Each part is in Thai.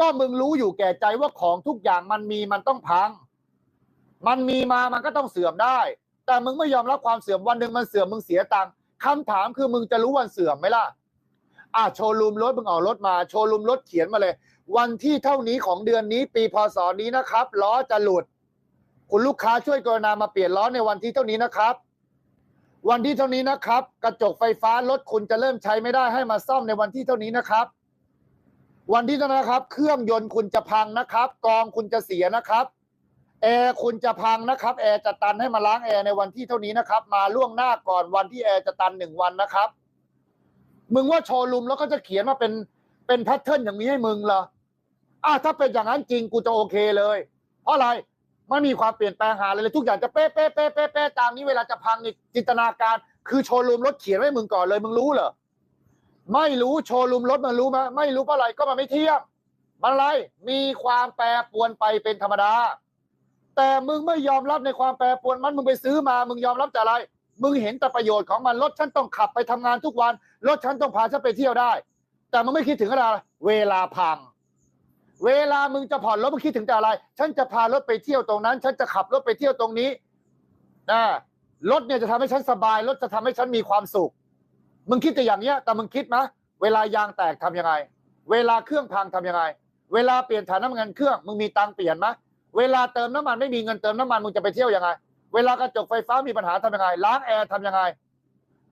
ก็มึงรู้อยู่แก่ใจว่าของทุกอย่างมันมีมันต้องพัง มันมีมามันก็ต้องเสื่อมได้ แต่มึงไม่ยอมรับความเสื่อมวันหนึ่งมันเสื่อมมึงเสียตังค์คำถามคือมึงจะรู้วันเสื่อมไหมล่ะอะโชว์รูมรถมึงเอารถมาโชว์รูมรถเขียนมาเลย วันที่เท่านี้ของเดือนนี้ ปีพศนี้นะครับล้อจะหลุด คุณลูกค้าช่วยกรณามาเปลี่ยนล้อในวันที่เท่านี้นะครับ วันที่เท่านี้นะครับ กระจกไฟฟ้ารถคุณจะเริ่มใช้ไม่ได้ให้มาซ่อมในวันที่เท่านี้นะครับ วันที่เท่านั้นนะครับ เครื่องยนต์คุณจะพังนะครับ กองคุณจะเสียนะครับแอร์คุณจะพังนะครับแอร์จะตันให้มาล้างแอร์ในวันที่เท่านี้นะครับ มาล่วงหน้าก่อนวันที่แอร์จะตันหนึ่งวันนะครับ มึงว่าโชว์รูมแล้วก็จะเขียนมาเป็นเป็นแพทเทิร์นอย่างนี้ให้มึงเหรออะถ้าเป็นอย่างนั้นจริงกูจะโอเคเลย เพราะอะไรไม่มีความเปลี่ยนแปลงหาอะไรเลยทุกอย่างจะเป๊ะเป๊ะเป๊ะเป๊ะเป๊ะตามนี้เวลาจะพังนี่จินตนาการ คือโชว์รูมรถเขียนไว้มึงก่อนเลยมึงรู้เหรอ ไม่รู้โชว์รูมรถมันรู้ไหมไม่รู้เพราะอะไรก็มันไม่เที่ยงมันอะไรมีความแปรปรวนไปเป็นธรรมดา แต่มึงไม่ยอมรับในความแปรปรวนมันมึงไปซื้อมา มึงยอมรับแต่อะไร มึงเห็นแต่ประโยชน์ของมันรถฉันต้องขับไปทำงานทุกวันรถฉันต้องพาฉันไปเที่ยวได้ แต่มึงไม่คิดถึงอะไรเวลาพัง เวลามึงจะผ่อนรถมึงคิดถึงแต่อะไร ฉันจะพารถไปเที่ยวตรงนั้น ฉันจะขับรถไปเที่ยวตรงนี้นะรถเนี่ยจะทำให้ฉันสบายรถจะทำให้ฉันมีความสุข มึงคิดแต่อย่างเนี้ยแต่มึงคิดไหมเวลายางแตกทำยังไง เวลาเครื่องพังทำยังไง เวลาเปลี่ยนถายน้ำมันเครื่องมึงมีตังเปลี่ยนไหมเวลาเติมน้ำมันไม่มีเงินเติมน้ำมันมึงจะไปเที่ยวยังไง เวลากระจกไฟฟ้ามีปัญหาทำยังไง ล้างแอร์ทำยังไง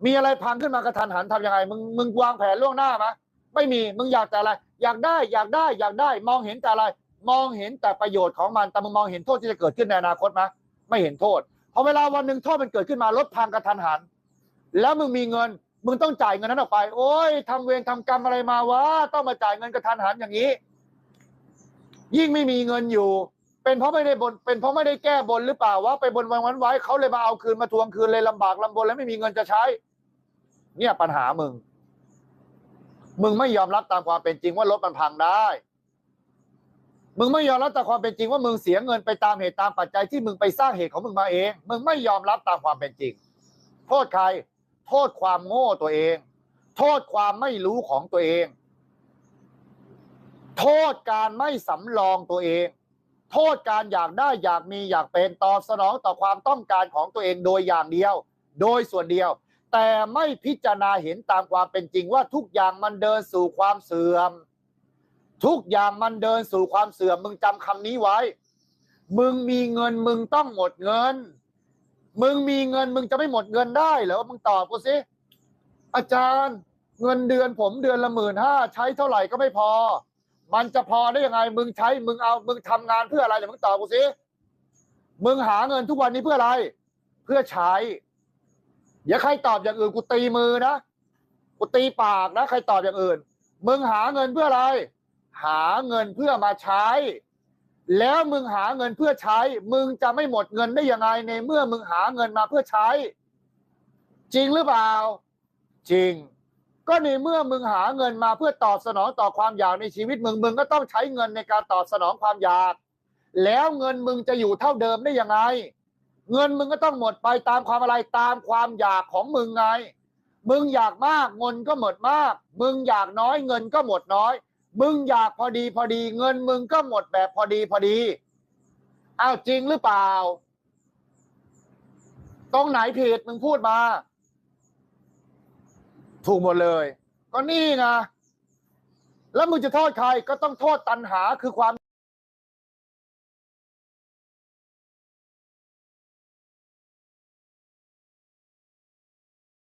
มีอะไรพังขึ้นมากระทันหันทำยังไง มึงมึงวางแผนล่วงหน้าไหมไม่มีมึงอยากแต่อะไร อยากได้อยากได้อยากได้ มองเห็นแต่อะไร มองเห็นแต่ประโยชน์ของมันแต่มึงมองเห็นโทษที่จะเกิดขึ้นในอนาคตไหมไม่เห็นโทษพอเวลาวันหนึ่งโทษมันเกิดขึ้นมารถพังกระทันหัน แล้วมึงมีเงิน มึงต้องจ่ายเงินนั้นออกไป โอ้ยทำเวรทำกรรมอะไรมาวะต้องมาจ่ายเงินกระทันหันอย่างนี้ ยิ่งไม่มีเงินอยู่ เป็นเพราะไม่ได้บน เป็นเพราะไม่ได้แก้บนหรือเปล่าวะไปบนวันวันไว้เขาเลยมาเอาคืนมาทวงคืนเลยลำบากลำบนแล้วไม่มีเงินจะใช้ เนี่ยปัญหามึง มึงไม่ยอมรับตามความเป็นจริงว่ารถมันพังได้ มึงไม่ยอมรับตามความเป็นจริงว่ามึงเสียเงินไปตามเหตุตามปัจจัยที่มึงไปสร้างเหตุของมึงมาเอง มึงไม่ยอมรับตามความเป็นจริง โทษใคร โทษความโง่ตัวเอง โทษความไม่รู้ของตัวเอง โทษการไม่สำรองตัวเอง โทษการอยากได้อยากมีอยากเป็นตอบสนองต่อความต้องการของตัวเองโดยอย่างเดียว โดยส่วนเดียว แต่ไม่พิจารณาเห็นตามความเป็นจริงว่าทุกอย่างมันเดินสู่ความเสื่อม ทุกอย่างมันเดินสู่ความเสื่อม มึงจำคำนี้ไว้ มึงมีเงินมึงต้องหมดเงิน มึงมีเงินมึงจะไม่หมดเงินได้เหรอมึงตอบกูสิอาจารย์เงินเดือนผมเดือนละหมื่นห้าใช้เท่าไหร่ก็ไม่พอ มันจะพอได้ยังไง มึงใช้มึงเอามึงทำงานเพื่ออะไรเดี๋ยวมึงตอบกูสิมึงหาเงินทุกวันนี้เพื่ออะไร เพื่อใช้อย่าใครตอบอย่างอื่นกูตีมือนะกูตีปากนะ ใครตอบอย่างอื่น มึงหาเงินเพื่ออะไร หาเงินเพื่อมาใช้ แล้วมึงหาเงินเพื่อใช้ มึงจะไม่หมดเงินได้ยังไงในเมื่อมึงหาเงินมาเพื่อใช้ จริงหรือเปล่า จริง ก็ในเมื่อมึงหาเงินมาเพื่อตอบสนองต่อความอยากในชีวิตมึงมึงก็ต้องใช้เงินในการตอบสนองความอยาก แล้วเงินมึงจะอยู่เท่าเดิมได้ยังไง เงินมึงก็ต้องหมดไปตามความอะไรตามความอยากของมึงไง มึงอยากมากเงินก็หมดมาก มึงอยากน้อยเงินก็หมดน้อย มึงอยากพอดีพอดี เงินมึงก็หมดแบบพอดีพอดีอ้าวจริงหรือเปล่า ตรงไหนผิดมึงพูดมา ถูกหมดเลย ก็นี่ไงแล้วมึงจะโทษใครก็ต้องโทษตันหาคือความ